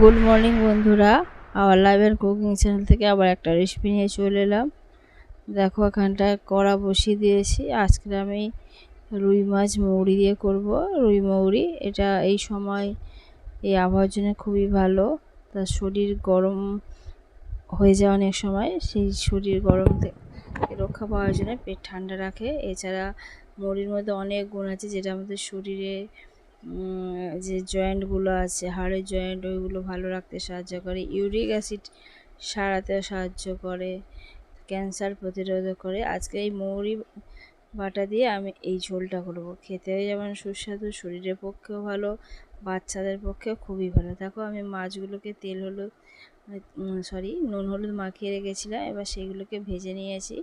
Good morning বন্ধুরা। Live and cooking channel থেকে আবার একটা রেসিপি নিয়ে চলে এলাম। দেখো, এখানটায় কড়া বসিয়ে দিয়েছি। আজকে আমি রুই মাছ মৌরি দিয়ে করব। রুই মৌরি, এটা এই সময় এই আবহাওয়ার জন্য খুবই ভালো। তার শরীর গরম হয়ে যায় অনেক সময়, সেই শরীর গরম থেকে রক্ষা পাওয়ার জন্য পেট ঠান্ডা রাখে। এছাড়া মৌরির মধ্যে অনেক গুণ আছে যেটা আমাদের শরীরে যে জয়েন্টগুলো আছে, হাড়ের জয়েন্ট, ওইগুলো ভালো রাখতে সাহায্য করে। ইউরিক অ্যাসিড সারাতেও সাহায্য করে, ক্যান্সার প্রতিরোধ করে। আজকে এই মৌরি বাটা দিয়ে আমি এই ঝোলটা করব। খেতেও যেমন সুস্বাদু, শরীরের পক্ষেও ভালো, বাচ্চাদের পক্ষেও খুবই ভালো। দেখো, আমি মাছগুলোকে তেল হলুদ সরি নুন হলুদ মাখিয়ে রেখেছিলাম, এবার সেগুলোকে ভেজে নিয়েছি।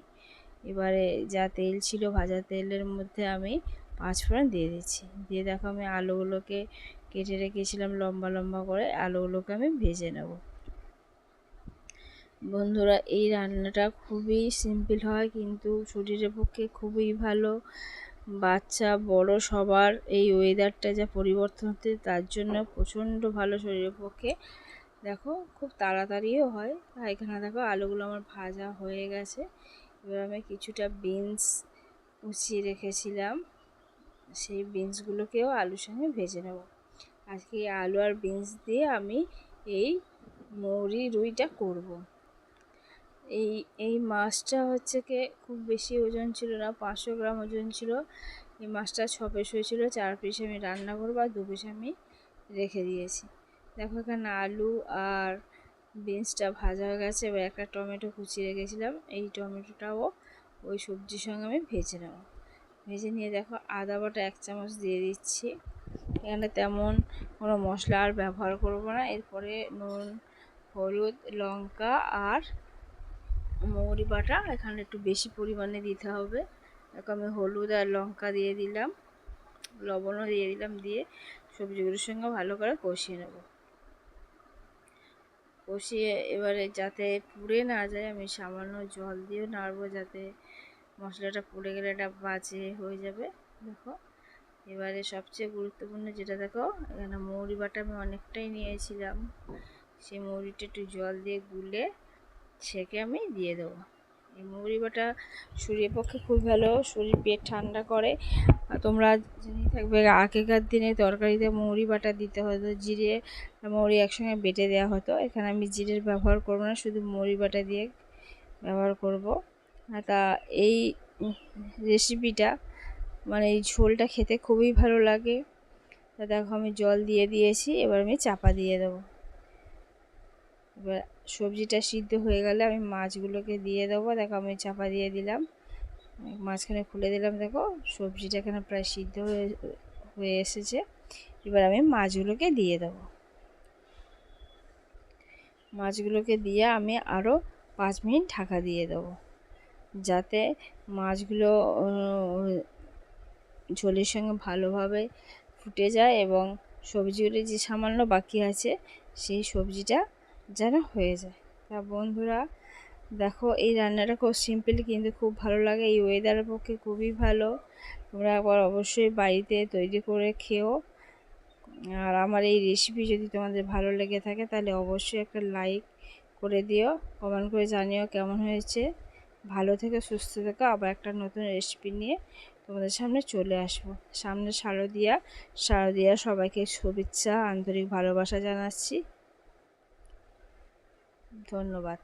এবারে যা তেল ছিল ভাজা তেলের মধ্যে আমি পাঁচ ফোড়ন দিয়ে দিচ্ছি। দিয়ে দেখো আমি আলুগুলোকে কেটে রেখেছিলাম লম্বা লম্বা করে, আলুগুলোকে আমি ভেজে নেব। বন্ধুরা, এই রান্নাটা খুবই সিম্পল হয়, কিন্তু শরীরের পক্ষে খুবই ভালো। বাচ্চা, বড় সবার এই ওয়েদারটা যা পরিবর্তন হচ্ছে, তার জন্য প্রচণ্ড ভালো শরীরের পক্ষে। দেখো, খুব তাড়াতাড়িও হয়। এখানে দেখো, আলুগুলো আমার ভাজা হয়ে গেছে। এবার আমি কিছুটা বিনস কুচিয়ে রেখেছিলাম। সেই বিনসগুলোকেও আলুর সঙ্গে ভেজে নেব। আজকে আলু আর বিনস দিয়ে আমি এই মৌরি রুইটা করব। এই এই মাছটা হচ্ছে কি, খুব বেশি ওজন ছিল না, পাঁচশো গ্রাম ওজন ছিল। এই মাছটা ছ পিস হয়েছিল, চার পিস আমি রান্না করব আর দু পিস আমি রেখে দিয়েছি। দেখো এখানে আলু আর বিনসটা ভাজা হয়ে গেছে, এবার একটা টমেটো কুচিয়ে রেখেছিলাম। এই টমেটোটাও ওই সবজির সঙ্গে আমি ভেজে নেব। ভেজে নিয়ে দেখো আদা বাটা এক চামচ দিয়ে দিচ্ছি। এখানে তেমন কোনো মশলা আর ব্যবহার করব না। এরপরে নুন, হলুদ, লঙ্কা আর মৌরি বাটা এখানে একটু বেশি পরিমাণে দিতে হবে। দেখো আমি হলুদ আর লঙ্কা দিয়ে দিলাম, লবণও দিয়ে দিলাম, দিয়ে সবজিগুলোর সঙ্গে ভালো করে কষিয়ে নেব। কষিয়ে এবারে যাতে পুড়ে না যায় আমি সামান্য জল দিয়েও নাড়বো যাতে মশলাটা পুড়ে গেলে এটা বাজে হয়ে যাবে, দেখো। এবারে সবচেয়ে গুরুত্বপূর্ণ যেটা দেখো, এখানে মৌরি বাটা আমি অনেকটাই নিয়েছিলাম। সেই মৌরিটা একটু জল দিয়ে গুলে ছেঁকে আমি দিয়ে দেবো। এই মৌরি বাটা শরীরের পক্ষে খুব ভালো, শরীর পেট ঠান্ডা করে। তোমরা জেনে থাকবে, আগেকার দিনে তরকারিতে মৌরি বাটা দিতে হতো, জিরে মৌরি একসঙ্গে বেটে দেওয়া হতো। এখানে আমি জিরের ব্যবহার করব না, শুধু মৌরি বাটা দিয়ে ব্যবহার করব। তা এই রেসিপিটা মানে এই ঝোলটা খেতে খুবই ভালো লাগে। তা দেখো আমি জল দিয়ে দিয়েছি, এবার আমি চাপা দিয়ে দেবো। এবার সবজিটা সিদ্ধ হয়ে গেলে আমি মাছগুলোকে দিয়ে দেবো। দেখো আমি চাপা দিয়ে দিলাম। মাঝখানে খুলে দিলাম, দেখো সবজিটা এখানে প্রায় সিদ্ধ হয়ে হয়ে এসেছে। এবার আমি মাছগুলোকে দিয়ে দেবো। মাছগুলোকে দিয়ে আমি আরও পাঁচ মিনিট ঢাকা দিয়ে দেবো। যাতে মাছগুলো ঝোলের সঙ্গে ভালোভাবে ফুটে যায় এবং সবজিগুলো যে সামান্য বাকি আছে, সেই সবজিটা যেন হয়ে যায়। তা বন্ধুরা, দেখো এই রান্নাটা খুব সিম্পল কিন্তু খুব ভালো লাগে। এই ওয়েদারের পক্ষে খুবই ভালো। তোমরা একবার অবশ্যই বাড়িতে তৈরি করে খেও। আর আমার এই রেসিপি যদি তোমাদের ভালো লেগে থাকে, তাহলে অবশ্যই একটা লাইক করে দিও। কমেন্ট করে জানিও কেমন হয়েছে। ভালো থেকে সুস্থ থেকো, আবার একটা নতুন রেসিপি নিয়ে তোমাদের সামনে চলে আসব। সামনে শারদিয়া শারদিয়া সবাইকে শুভেচ্ছা, আন্তরিক ভালোবাসা জানাচ্ছি। ধন্যবাদ।